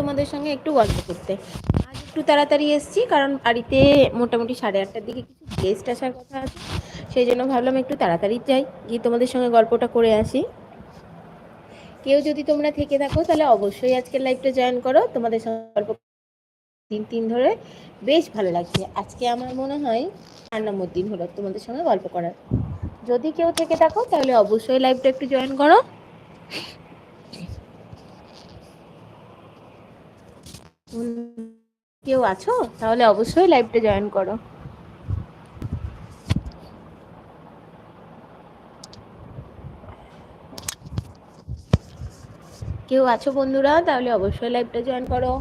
তোমাদের সঙ্গে একটু গল্প করতে। আজ একটু তাড়াতাড়ি এসেছি, কারণ বাড়িতে মোটামুটি সাড়ে আটটার দিকে কিছু গেস্ট আসার কথা আছে। সেই জন্য ভাবলাম একটু তাড়াতাড়ি যাই, গিয়ে তোমাদের সঙ্গে গল্পটা করে আসি। কেউ যদি তোমরা থেকে থাকো, তাহলে অবশ্যই আজকের লাইভটা জয়েন করো। তোমাদের সঙ্গে গল্প তিন তিন ধরে বেশ ভালো লাগছে। আজকে আমার মনে হয় চার নম্বর দিন হলো তোমাদের সঙ্গে গল্প করার। যদি কেউ থেকে থাকো, তাহলে অবশ্যই লাইভটা একটু জয়েন করো। কেউ আছো? তাহলে অবশ্যই লাইভটা জয়েন করো। কেউ আছো বন্ধুরা? তাহলে অবশ্যই লাইভটা জয়েন করো।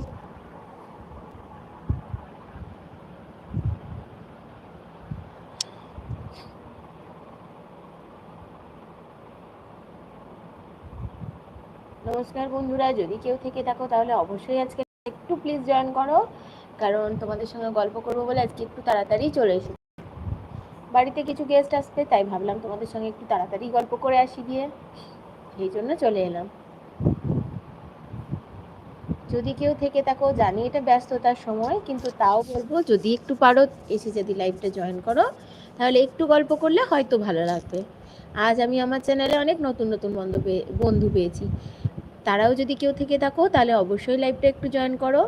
নমস্কার বন্ধুরা, যদি কেউ থেকে থাকো তাহলে অবশ্যই আজকে একটু প্লিজ জয়েন করো, কারণ তোমাদের সঙ্গে গল্প করব বলে আজকে একটু তাড়াতাড়ি চলে এসেছি। বাড়িতে কিছু গেস্ট আসবে, তাই ভাবলাম তোমাদের সঙ্গে একটু তাড়াতাড়ি গল্প করে আসি গিয়ে। সেই জন্য চলে এলাম। যদি কেউ থেকে থাকো, জানি এটা ব্যস্ততার সময়, কিন্তু তাও বলব যদি একটু পারো, এসে যদি লাইভটা জয়েন করো, তাহলে একটু গল্প করলে হয়তো ভালো লাগবে। আজ আমি আমার চ্যানেলে অনেক নতুন নতুন বন্ধু পেয়ে বন্ধু পেয়েছি। তারাও যদি কেউ থেকে থাকো, তাহলে অবশ্যই লাইভটা একটু জয়েন করো।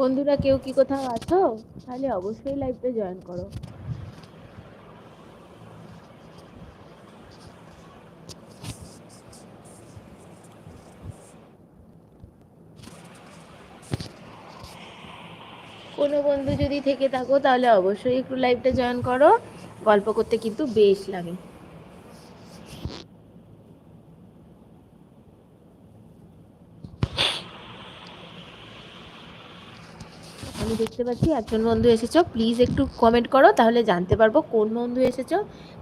বন্ধুরা, কেউ কি কোথাও আছো? তাহলে অবশ্যই লাইভটা জয়েন করো। কোনো বন্ধু যদি থেকে থাকো, তাহলে অবশ্যই একটু লাইভটা জয়েন করো। গল্প করতে কিন্তু বেশ লাগে। আমি দেখতে পাচ্ছি একজন বন্ধু এসেছ। প্লিজ একটু কমেন্ট করো, তাহলে জানতে পারব কোন বন্ধু এসেছ।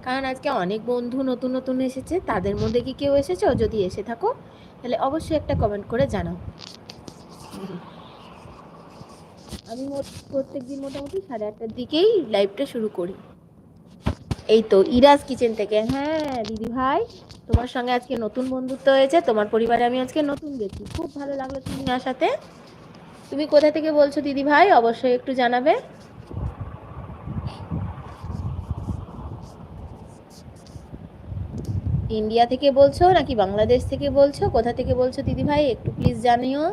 কারণ আজকে অনেক বন্ধু নতুন নতুন এসেছে। তাদের মধ্যে কি কেউ এসেছ? যদি এসে থাকো, তাহলে অবশ্যই একটা কমেন্ট করে জানাও। আমি প্রত্যেক দিন মোটামুটি সাড়ে আটটার দিকেই লাইভটা শুরু করি। এই তো ইরাজ কিচেন থেকে। হ্যাঁ দিদি ভাই, তোমার সঙ্গে আজকে নতুন বন্ধুত্ব হয়েছে, তোমার পরিবারে আমি আজকে নতুন গেছি। খুব ভালো লাগল তুমি আসাতে। তুমি কোথা থেকে বলছো দিদি ভাই? অবশ্যই একটু জানাবে। ইন্ডিয়া থেকে বলছো নাকি বাংলাদেশ থেকে বলছো? কোথা থেকে বলছো দিদি ভাই? একটু প্লিজ জানিও।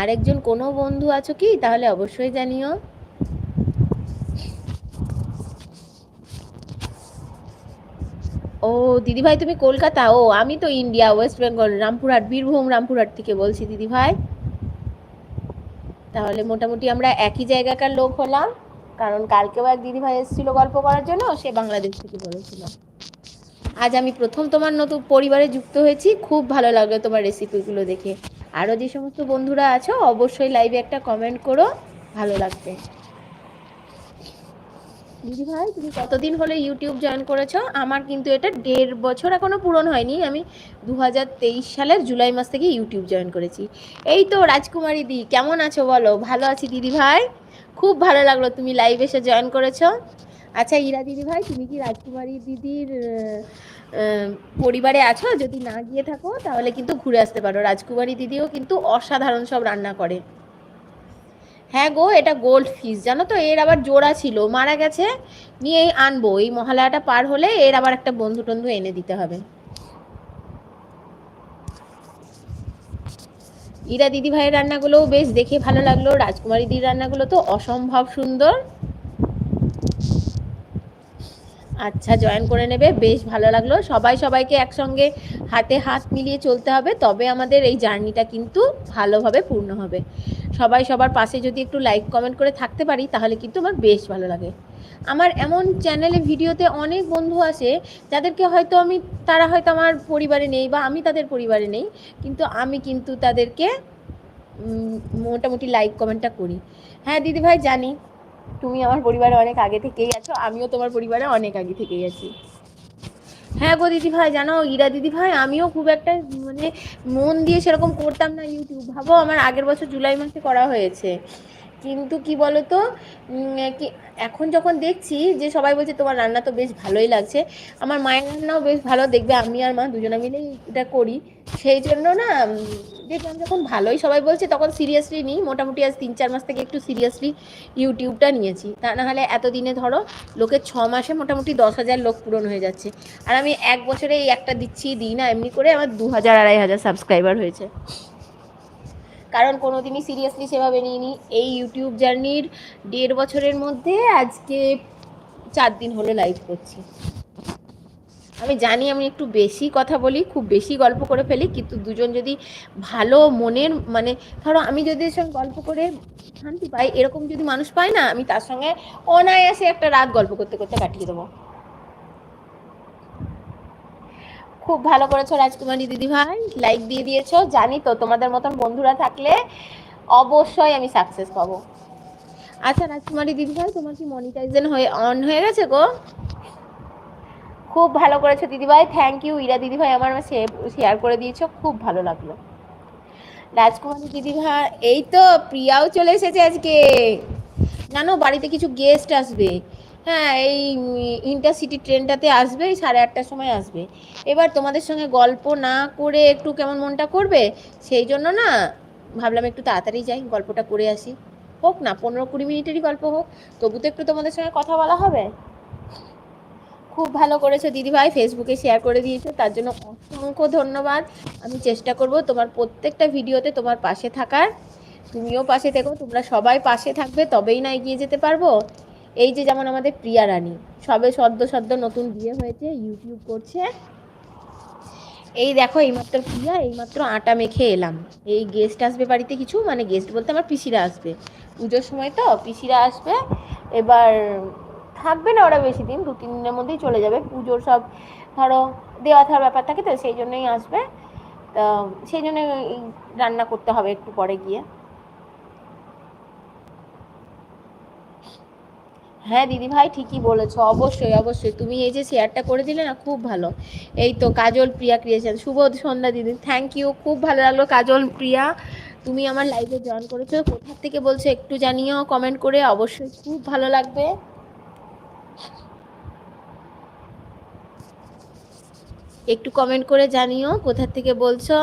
আরেকজন কোনো বন্ধু আছো কি? তাহলে অবশ্যই জানিও। ও, দিদিভাই, তুমি কলকাতা? ও, আমি তো India, West Bengal, Rampurhat, Birbhum, Rampurhat থেকে বলছি দিদিভাই। তাহলে মোটামুটি আমরা একই জায়গাকার লোক হলাম, কারণ কালকেও এক দিদিভাই এসেছিল গল্প করার জন্য, সে বাংলাদেশ থেকে বলেছিল। আজ আমি প্রথম তোমার নতুন পরিবারে যুক্ত হয়েছি, খুব ভালো লাগল তোমার রেসিপিগুলো দেখে। আরও যে সমস্ত বন্ধুরা আছো, অবশ্যই লাইভে একটা কমেন্ট করো, ভালো লাগবে। দিদি ভাই, তুমি কতদিন হলে ইউটিউব জয়েন করেছ? আমার কিন্তু এটা দেড় বছর এখনও পূরণ হয়নি। আমি দু হাজার তেইশ সালের জুলাই মাস থেকে ইউটিউব জয়েন করেছি। এই তো রাজকুমারী দি, কেমন আছো বলো? ভালো আছি দিদি ভাই? খুব ভালো লাগল তুমি লাইভ এসে জয়েন করেছ। আচ্ছা ইরা দিদি ভাই, তুমি কি রাজকুমারী দিদির পরিবারে আছো, যদি না গিয়ে থাকো, তাহলে কিন্তু ঘুরে আসতে পারো। রাজকুমারী দিদিও কিন্তু অসাধারণ সব রান্না করে। হ্যাঁ গো, এটা গোল্ড ফিস জানো তো? এর আবার জোড়া ছিল, মারা গেছে নিয়ে আনব। এই মহালয়াটা পার হলে এর আবার একটা বন্ধু টন্ধু এনে দিতে হবে। ইরা দিদি ভাইয়ের রান্নাগুলোও বেশ দেখে ভালো লাগল। রাজকুমারী দিদির রান্নাগুলো তো অসম্ভব সুন্দর। আচ্ছা জয়েন করে নেবে, বেশ ভালো লাগল। সবাই সবাইকে একসঙ্গে হাতে হাত মিলিয়ে চলতে হবে, তবে আমাদের এই জার্নিটা কিন্তু ভালোভাবে পূর্ণ হবে। সবাই সবার পাশে যদি একটু লাইক, কমেন্ট করে থাকতে পারি, তাহলে কিন্তু আমার বেশ ভালো লাগে। আমার এমন চ্যানেলে ভিডিওতে অনেক বন্ধু আসে, যাদেরকে হয়তো আমি, তারা হয়তো আমার পরিবারে নেই বা আমি তাদের পরিবারে নেই, কিন্তু আমি কিন্তু তাদেরকে মোটামুটি লাইক, কমেন্টটা করি। হ্যাঁ দিদিভাই, জানি। তুমি আমার পরিবারে অনেক আগে থেকেই আছো, আমিও তোমার পরিবারে অনেক আগে থেকেই আছি। হ্যাঁ গো দিদি ভাই জানো ইরা দিদি ভাই আমিও খুব একটা মানে মন দিয়ে সেরকম করতাম না ইউটিউব ভাবো আমার আগের বছর জুলাই মাসে করা হয়েছে। কিন্তু কি বলতো কি, এখন যখন দেখছি যে সবাই বলছে তোমার রান্না তো বেশ ভালোই লাগছে, আমার মায়ের রান্নাও বেশ ভালো, দেখবে আমি আর মা দুজনে মিলেই এটা করি। সেই জন্য না দেখলাম যখন ভালোই সবাই বলছে, তখন সিরিয়াসলি নিই। মোটামুটি আজ তিন চার মাস থেকে একটু সিরিয়াসলি ইউটিউবটা নিয়েছি। তা না হলে এতদিনে ধরো, লোকের ছ মাসে মোটামুটি দশ হাজার লোক পূরণ হয়ে যাচ্ছে। আর আমি এক বছরে এই একটা দিচ্ছি, দিই না, এমনি করে আমার দু হাজার, আড়াই হাজার সাবস্ক্রাইবার হয়েছে। কারণ কোনো দিনই সিরিয়াসলি সেভাবে নিইনি। এই ইউটিউব জার্নির দেড় বছরের মধ্যে আজকে চার দিন হলো লাইভ করছি। আমি জানি আমি একটু বেশি কথা বলি, খুব বেশি গল্প করে ফেলি, কিন্তু দুজন যদি ভালো মনের মানে ধরো আমি যদি এর সঙ্গে গল্প করে শান্তি পাই, এরকম যদি মানুষ পায় না, আমি তার সঙ্গে অনায়াসে একটা রাত গল্প করতে করতে কাটিয়ে দেবো। খুব ভালো করেছ রাজকুমারী দিদি ভাই লাইক দিয়ে দিয়েছ, জানি তো তোমাদের মতন বন্ধুরা থাকলে অবশ্যই আমি সাকসেস পাবো। আচ্ছা রাজকুমারী দিদি ভাই তোমার কি মনিটাইজেশন হয়ে অন হয়ে গেছে গো? খুব ভালো করেছ, দিদিভাই। থ্যাংক ইউ ইরা দিদিভাই, আমার শেয়ার করে দিয়েছ। খুব ভালো লাগল। রাজকুমারী দিদিভাই, এই তো প্রিয়াও চলে এসেছে আজকে। জানো বাড়িতে কিছু গেস্ট আসবে। হ্যাঁ এই ইন্টারসিটি ট্রেনটাতে আসবে সাড়ে আটটার সময় আসবে। এবার তোমাদের সঙ্গে গল্প না করে একটু কেমন মনটা করবে? সেই জন্য না, ভাবলাম একটু তাড়াতাড়ি যাই, গল্পটা করে আসি। হোক না, পনেরো কুড়ি মিনিটেরই গল্প হোক, তবু তো একটু তোমাদের সঙ্গে কথা বলা হবে। খুব ভালো করেছ দিদিভাই ফেসবুকে শেয়ার করে দিয়েছ, তার জন্য অসংখ্য ধন্যবাদ। আমি চেষ্টা করব তোমার প্রত্যেকটা ভিডিওতে তোমার পাশে থাকার। তুমিও পাশে থেকো, তোমরা সবাই পাশে থাকবে, তবেই না এগিয়ে যেতে পারব। এই যে যেমন আমাদের প্রিয়া রানী, সবে সদ্য সদ্য নতুন বিয়ে হয়েছে ইউটিউব করছে। এই দেখো, এইমাত্র প্রিয়া, এইমাত্র আটা মেখে এলাম। এই গেস্ট আসবে বাড়িতে কিছু মানে গেস্ট বলতে আমার পিসিরা আসবে। পুজোর সময় তো, পিসিরা আসবে। এবার থাকবে না ওরা বেশি দিন, দু, তিন দিনের মধ্যেই চলে যাবে। পুজোর সব ধরো, দেওয়া থার ব্যাপার থাকে তো, সেই জন্যই আসবে। তো সেই জন্য রান্না করতে হবে একটু পরে গিয়ে। হ্যাঁ দিদি ভাই ঠিকই বলেছ, অবশ্যই অবশ্যই। তুমি এই যে শেয়ারটা করে দিলে না, খুব ভালো। এই তো কাজল প্রিয়া ক্রিয়েশন শুভ সন্ধ্যা দিদি। থ্যাংক ইউ খুব ভালো লাগল কাজল প্রিয়া। তুমি আমার লাইভে জয়েন করেছ। কোথার থেকে বলছো একটু জানিও কমেন্ট করে। অবশ্যই খুব ভালো লাগবে। একটু কমেন্ট করে জানিও, কোথা থেকে বলছো?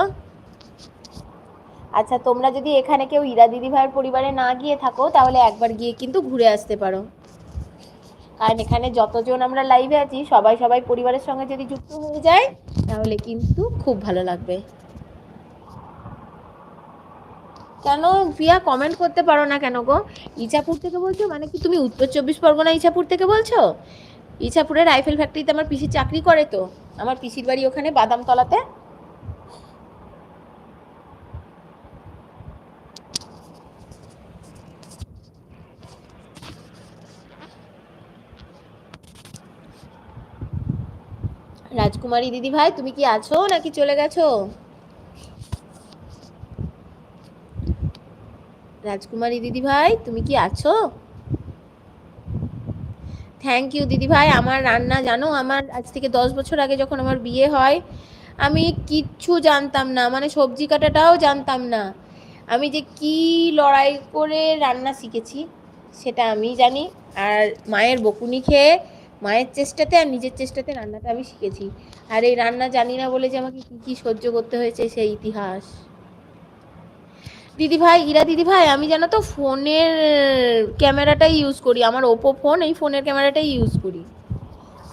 আচ্ছা তোমরা যদি এখানে কেউ ইরা দিদি ভাইয়ের পরিবারে না গিয়ে থাকো, তাহলে একবার গিয়ে কিন্তু ঘুরে আসতে পারো। কারণ এখানে যতজন আমরা লাইভে আছি, সবাই সবাই পরিবারের সঙ্গে যদি যুক্ত হয়ে যায়, তাহলে কিন্তু খুব ভালো লাগবে। কেন প্রিয়া কমেন্ট করতে পারো না কেন গো? ইচাপুর থেকে বলছো? মানে কি তুমি উত্তর চব্বিশ পরগনা ইচাপুর থেকে বলছো? ইছাপুরের রাইফেল ফ্যাক্টরিতে আমার পিসি চাকরি করে তো। আমার পিসির বাড়ি ওখানে বাদামতলাতে। রাজকুমারী দিদি ভাই তুমি কি আছো নাকি চলে গেছো? রাজকুমারী দিদি ভাই তুমি কি আছো? থ্যাংক ইউ দিদি ভাই আমার রান্না জানো, আমার আজ থেকে দশ বছর আগে যখন আমার বিয়ে হয়, আমি কিচ্ছু জানতাম না মানে সবজি কাটাটাও জানতাম না। আমি যে কি লড়াই করে রান্না শিখেছি, সেটা আমি জানি। আর মায়ের বকুনি খেয়ে, মায়ের চেষ্টাতে আর নিজের চেষ্টাতে রান্নাটা আমি শিখেছি। আর এই রান্না জানি না বলে যে আমাকে কী কী সহ্য করতে হয়েছে সেই ইতিহাস। দিদি ভাই ইরা দিদি ভাই আমি জানো তো ফোনের ক্যামেরাটাই ইউজ করি। আমার ওপো ফোন এই ফোনের ক্যামেরাটাই ইউজ করি।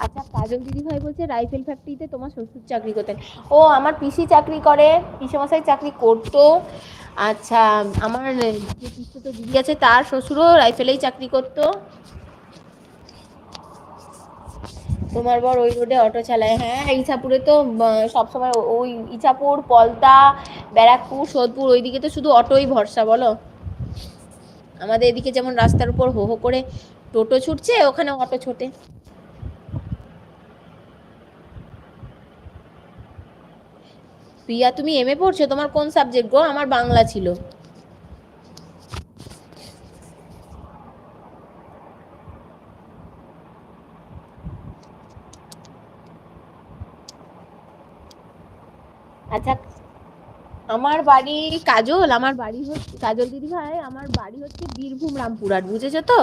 আচ্ছা কাজল দিদি ভাই বলছে, রাইফেল ফ্যাক্টরিতে তোমার শ্বশুর চাকরি করতেন। ও, আমার পিসি চাকরি করে, পিসেমশাই চাকরি করতো। আচ্ছা আমার যে পিসে তো দিদি আছে, তার শ্বশুরও রাইফেলেই চাকরি করতো। তোমার বর ওই রোডে অটো চালায়। হ্যাঁ ইছাপুরে তো সবসময় ওই ইছাপুর, পলতা, ব্যারাকপুর, সোদপুর, ওইদিকে তো শুধু অটোই ভরসা, বলো? আমাদের এদিকে যেমন রাস্তার উপর হো হো করে টোটো ছুটছে, ওখানে অটো ছোটে। প্রিয়া, তুমি এম এ পড়ছো? তোমার কোন সাবজেক্ট গো? আমার বাংলা ছিল। আচ্ছা। আমার বাড়ি কাজল, আমার বাড়ি হচ্ছে, কাজল দিদি ভাই, আমার বাড়ি হচ্ছে বীরভূম রামপুরহাট, বুঝেছ তো?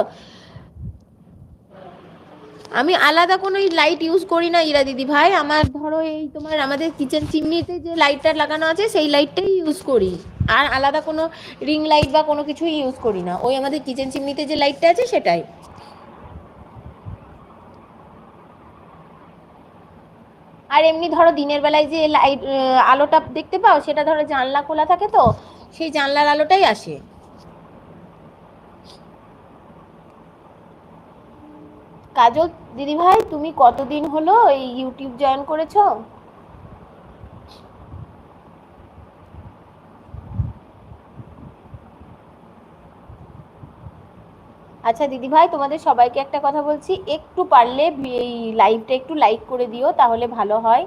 আমি আলাদা কোনো লাইট ইউজ করি না ইরা দিদি ভাই, আমার ধরো এই তোমার আমাদের কিচেন চিমনিতে যে লাইটটা লাগানো আছে, সেই লাইটটাই ইউজ করি। আর আলাদা কোনো রিং লাইট বা কোনো কিছুই ইউজ করি না। ওই আমাদের কিচেন চিমনিতে যে লাইটটা আছে, সেটাই। আর এমনি ধরো দিনের বেলায় যে লাইট আলোটা দেখতে পাও, সেটা ধরো জানলা খোলা থাকে তো, সেই জানলার আলোটাই আসে। কাজল, দিদিভাই, তুমি কতদিন হলো এই ইউটিউব জয়েন করেছ? আচ্ছা দিদি ভাই, তোমাদের সবাইকে একটা কথা বলছি। একটু পারলে এই লাইভটা একটু লাইক করে দিও, তাহলে ভালো হয়।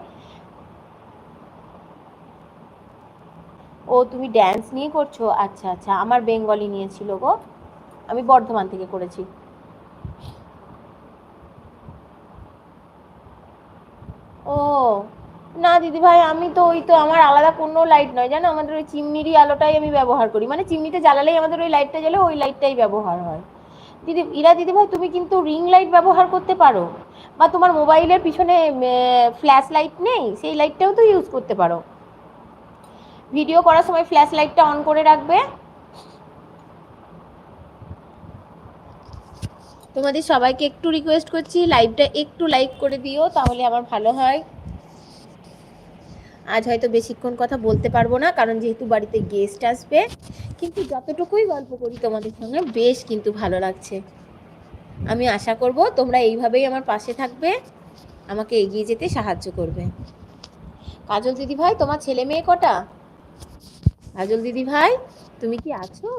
ও, তুমি ড্যান্স নিয়ে করছ? আচ্ছা আচ্ছা আমার বেঙ্গলি নিয়েছিল গো। আমি বর্ধমান থেকে করেছি। ও, না দিদি ভাই, আমি তো ওই তো আমার আলাদা কোনো লাইট নয়, জানো? আমাদের ওই চিমনিরই আলোটাই আমি ব্যবহার করি। মানে চিমনিতে জ্বালালেই আমাদের ওই লাইটটা জ্বালে, ওই লাইটটাই ব্যবহার হয়। দিদি, ইরা দিদি ভাই তুমি কিন্তু রিং লাইট ব্যবহার করতে পারো। বা তোমার মোবাইলের পিছনে ফ্ল্যাশ লাইট নেই, সেই লাইটটাও তো ইউজ করতে পারো। ভিডিও করার সময় ফ্ল্যাশ লাইটটা অন করে রাখবে। তোমাদের সবাইকে একটু রিকোয়েস্ট করছি লাইভটা একটু লাইক করে দিও, তাহলে আমার ভালো হয়। আজ হয়তো বেশিক্ষণ কথা বলতে পারব না, কারণ যেহেতু বাড়িতে গেস্ট আসবে। কিন্তু যতটুকুই গল্প করি তোমাদের সঙ্গে, বেশ কিন্তু ভালো লাগছে। আমি আশা করব তোমরা এইভাবেই আমার পাশে থাকবে, আমাকে এগিয়ে যেতে সাহায্য করবে। কাজল দিদি ভাই, তোমার ছেলে মেয়ে কটা? কাজল দিদি ভাই, তুমি কি আছো?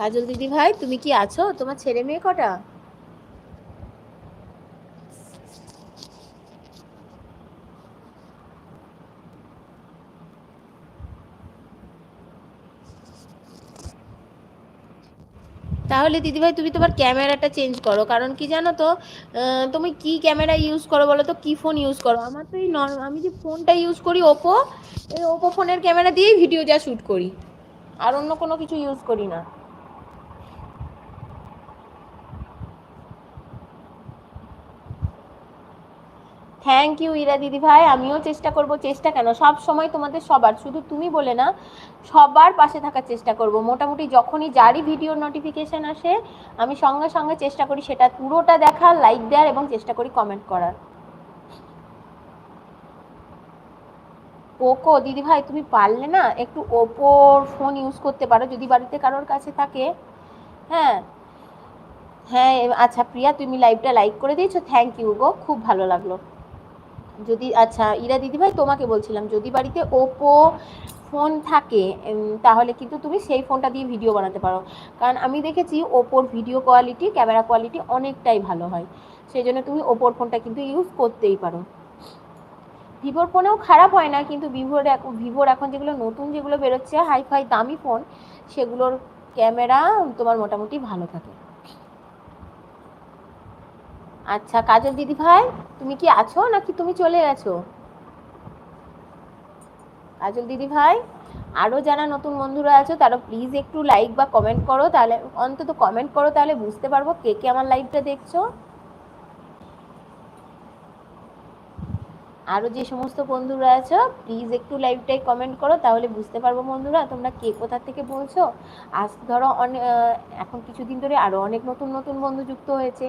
কাজল দিদি ভাই, তুমি কি আছো? তোমার ছেলে মেয়ে কটা? তাহলে দিদিভাই তুমি তোমার ক্যামেরাটা চেঞ্জ করো। কারণ কি জানো তো তুমি কি ক্যামেরা ইউজ করো বলো তো? কী ফোন ইউজ করো? আমার তো এই নর্মাল আমি যে ফোনটা ইউজ করি ওপো এই ওপো ফোনের ক্যামেরা দিয়েই ভিডিও যা শ্যুট করি। আর অন্য কোনো কিছু ইউজ করি না। থ্যাংক ইউ ইরা দিদি ভাই। আমিও চেষ্টা করব, চেষ্টা কেন? সব সময় তোমাদের সবার, শুধু তুমি বলে না, সবার পাশে থাকার চেষ্টা করব। মোটামুটি যখনই যারই ভিডিও নোটিফিকেশান আসে, আমি সঙ্গে সঙ্গে চেষ্টা করি সেটা পুরোটা দেখার লাইক দেওয়ার এবং চেষ্টা করি কমেন্ট করার। পোকো দিদি ভাই, তুমি পারলে না? একটু ওপোর ফোন ইউজ করতে পারো, যদি বাড়িতে কারোর কাছে থাকে। হ্যাঁ। হ্যাঁ আচ্ছা প্রিয়া, তুমি লাইভটা লাইক করে দিয়েছ। থ্যাংক ইউ গো খুব ভালো লাগল। যদি আচ্ছা ইরা দিদিভাই, তোমাকে বলছিলাম, যদি বাড়িতে ওপো ফোন থাকে তাহলে কিন্তু তুমি সেই ফোনটা দিয়ে ভিডিও বানাতে পারো। কারণ আমি দেখেছি ওপোর ভিডিও কোয়ালিটি ক্যামেরা কোয়ালিটি অনেকটাই ভালো হয়। সেই জন্য তুমি ওপোর ফোনটা কিন্তু ইউজ করতেই পারো। ভিভোর ফোনেও খারাপ হয় না, কিন্তু ভিভোর ভিভোর এখন যেগুলো নতুন যেগুলো বেরোচ্ছে হাই ফাই দামি ফোন সেগুলোর ক্যামেরা তোমার মোটামুটি ভালো থাকে। আচ্ছা কাজল দিদি ভাই, তুমি কি আছো নাকি তুমি চলে গেছো? কাজল দিদি ভাই আরও যারা নতুন বন্ধুরা আছো, তারা প্লিজ একটু লাইক বা কমেন্ট করো, তাহলে, অন্তত কমেন্ট করো, তাহলে বুঝতে পারব কে কে আমার লাইভটা দেখছ। আরও যে সমস্ত বন্ধুরা আছো প্লিজ একটু লাইভটাই কমেন্ট করো, তাহলে বুঝতে পারব বন্ধুরা, তোমরা কে কোথা থেকে বলছো। আজ ধরো অনেক এখন কিছুদিন ধরে আরও অনেক নতুন নতুন বন্ধু যুক্ত হয়েছে।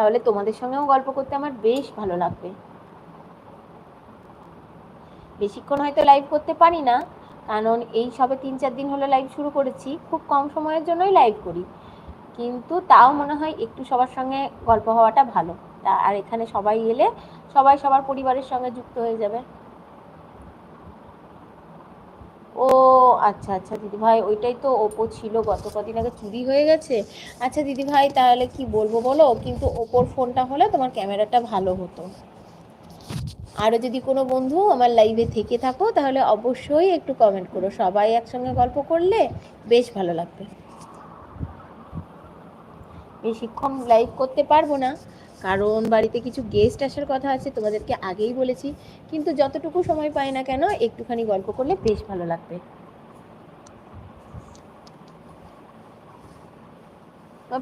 তাহলে তোমাদের সঙ্গেও গল্প করতে আমার বেশ ভালো লাগবে। বেশিক্ষণ হয়তো লাইভ করতে পারি না, কারণ এই সবে তিন চার দিন হলো লাইভ শুরু করেছি, খুব কম সময়ের জন্যই লাইভ করি। কিন্তু তাও মনে হয় একটু সবার সঙ্গে গল্প হওয়াটা ভালো। আর এখানে সবাই এলে সবাই সবার পরিবারের সঙ্গে যুক্ত হয়ে যাবে। ও আচ্ছা আচ্ছা দিদিভাই, ওইটাই তো ওপো ছিল, গত কদিন আগে চুরি হয়ে গেছে। আচ্ছা দিদিভাই, তাহলে কি বলব বলো? কিন্তু ওপোর ফোনটা হলে তোমার ক্যামেরাটা ভালো হতো। আরও যদি কোনো বন্ধু আমার লাইভে থেকে থাকো, তাহলে অবশ্যই একটু কমেন্ট করো। সবাই একসঙ্গে গল্প করলে বেশ ভালো লাগবে। বেশিক্ষণ লাইভ করতে পারব না। কারণ বাড়িতে কিছু গেস্ট আসার কথা আছে, তোমাদেরকে আগেই বলেছি। কিন্তু যতটুকু সময় পাই না কেন, একটুখানি গল্প করলে বেশ ভালো লাগবে।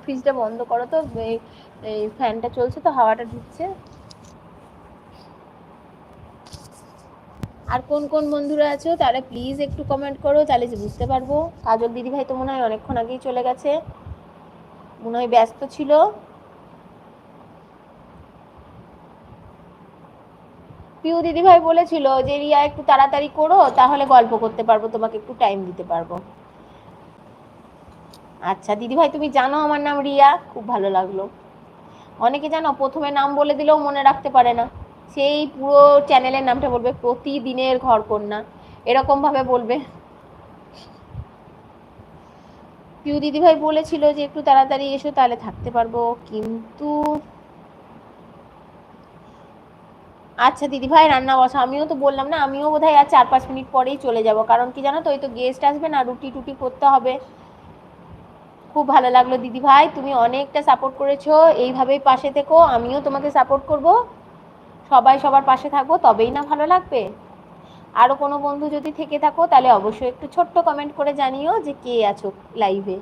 ফ্রিজটা বন্ধ করো তো, এই- ফ্যানটা চলছে তো, হাওয়াটা ঢুকছে। আর কোন কোন বন্ধুরা আছো, তারা প্লিজ একটু কমেন্ট করো, তাহলে যে বুঝতে পারব। কাজল দিদি ভাই তো মনে হয় অনেকক্ষণ আগেই চলে গেছে। মনে হয় ব্যস্ত ছিল। পিউ দিদি ভাই বলেছিল যে, রিয়া, একটু তাড়াতাড়ি করো, তাহলে গল্প করতে পারব, তোমাকে একটু টাইম দিতে পারব। আচ্ছা দিদি ভাই তুমি জানো আমার নাম রিয়া, খুব ভালো লাগল। অনেকে জানো, প্রথমে নাম বলে দিলেও মনে রাখতে পারে না। সেই পুরো চ্যানেলের নামটা বলবে, প্রতিদিনের ঘর কন্যা এরকম ভাবে বলবে। পিউ দিদি ভাই বলেছিল যে, একটু তাড়াতাড়ি এসো, তাহলে থাকতে পারব। কিন্তু আচ্ছা দিদি ভাই, রান্না বসা আমিও তো বললাম না, আমিও বোধহয় আর চার পাঁচ মিনিট পরেই চলে যাব। কারণ কি জানো তো ওই তো গেস্ট আসবে না, রুটি টুটি করতে হবে। খুব ভালো লাগল দিদি ভাই, তুমি অনেকটা সাপোর্ট করেছ। এইভাবেই পাশে থেকো, আমিও তোমাকে সাপোর্ট করব। সবাই সবার পাশে থাকব তবেই না ভালো লাগবে। আরও কোনো বন্ধু যদি থেকে থাকো, তাহলে অবশ্যই একটু ছোট্ট কমেন্ট করে জানিও যে কে আছো লাইভে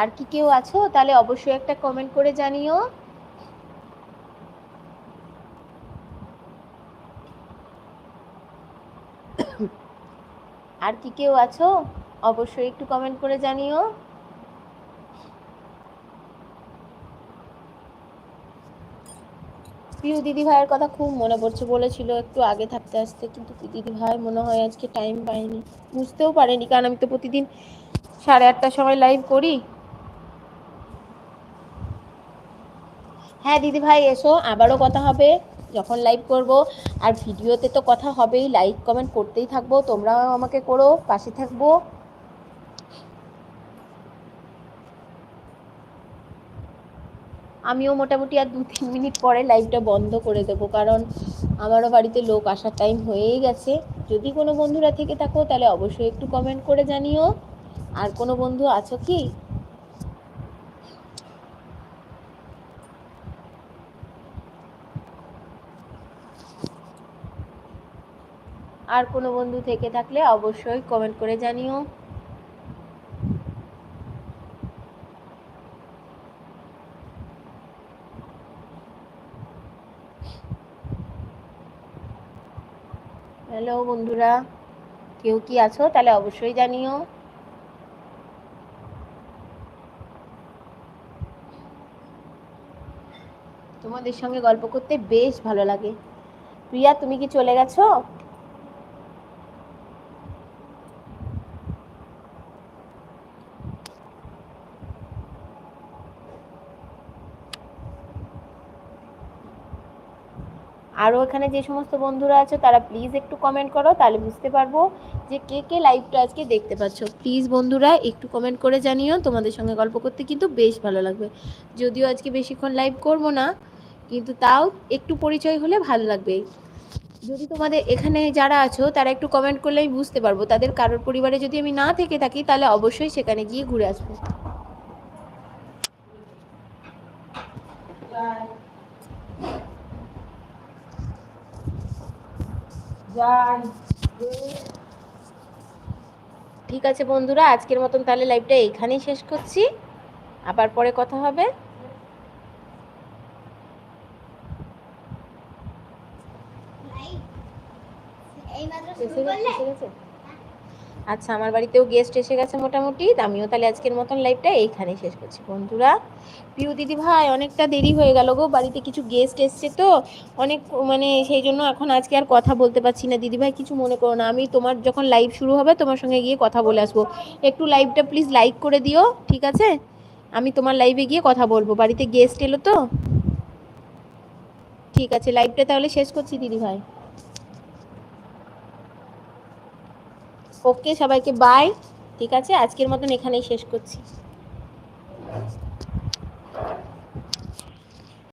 আর কি কেউ আছো, তাহলে অবশ্যই একটা কমেন্ট করে জানিও। আর কি কেউ আছো, অবশ্যই একটু কমেন্ট করে জানিও। প্রিয় দিদি ভাইয়ের কথা খুব মনে পড়ছে, বলেছিল একটু আগে থাকতে আসতে, কিন্তু দিদি ভাই মনে হয় আজকে টাইম পাইনি বুঝতেও পারেনি, কারণ আমি তো প্রতিদিন সাড়ে আটটার সময় লাইভ করি। হ্যাঁ দিদি ভাই এসো। আবারও কথা হবে। যখন লাইভ করব। আর ভিডিওতে তো কথা হবেই। লাইক কমেন্ট করতেই থাকব। তোমরাও আমাকে করো। পাশে থাকব। আমিও মোটামুটি আর দু তিন মিনিট পরে লাইভটা বন্ধ করে দেবো। কারণ আমারও বাড়িতে লোক আসার টাইম হয়েই গেছে। যদি কোনো বন্ধুরা থেকে থাকো, তাহলে অবশ্যই একটু কমেন্ট করে জানিও। আর কোনো বন্ধু আছো কি? আর কোনো বন্ধু থেকে থাকলে অবশ্যই কমেন্ট করে জানিও। হ্যালো বন্ধুরা, কেউ কি আছো? তাহলে অবশ্যই জানিও। তোমাদের সঙ্গে গল্প করতে বেশ ভালো লাগে। প্রিয়া, তুমি কি চলে গেছো? আরও এখানে যে সমস্ত বন্ধুরা আছো, তারা প্লিজ একটু কমেন্ট করো, তাহলে বুঝতে পারব যে কে কে লাইভটা আজকে দেখতে পাচ্ছ। প্লিজ বন্ধুরা, একটু কমেন্ট করে জানিও, তোমাদের সঙ্গে গল্প করতে কিন্তু বেশ ভালো লাগবে। যদিও আজকে বেশিক্ষণ লাইভ করব না, কিন্তু তাও একটু পরিচয় হলে ভালো লাগবে। যদি তোমাদের এখানে যারা আছো, তারা একটু কমেন্ট করলে আমি বুঝতে পারব। তাদের কারোর পরিবারে যদি আমি না থেকে থাকি, তাহলে অবশ্যই সেখানে গিয়ে ঘুরে আসব। ঠিক আছে বন্ধুরা আজকের মতন তাহলে লাইভটা এখানেই শেষ করছি। আবার পরে কথা হবে। এসে গেছে, এসে গেছে? আচ্ছা আমার বাড়িতেও গেস্ট এসে গেছে মোটামুটি। আমিও তাহলে আজকের মতন লাইভটা এইখানেই শেষ করছি। বন্ধুরা পিউ দিদি ভাই অনেকটা দেরি হয়ে গেল গো। বাড়িতে কিছু গেস্ট এসছে তো। অনেক মানে সেই জন্য এখন আজকে আর কথা বলতে পারছি না। দিদি ভাই কিছু মনে করো না। আমি তোমার যখন লাইভ শুরু হবে, তোমার সঙ্গে গিয়ে কথা বলে আসব। একটু লাইভটা প্লিজ লাইক করে দিও, ঠিক আছে? আমি তোমার লাইভে গিয়ে কথা বলব। বাড়িতে গেস্ট এলো তো? ঠিক আছে লাইভটা তাহলে শেষ করছি দিদি ভাই ওকে সবাইকে বাই ঠিক আছে? আজকের মতন এখানেই শেষ করছি।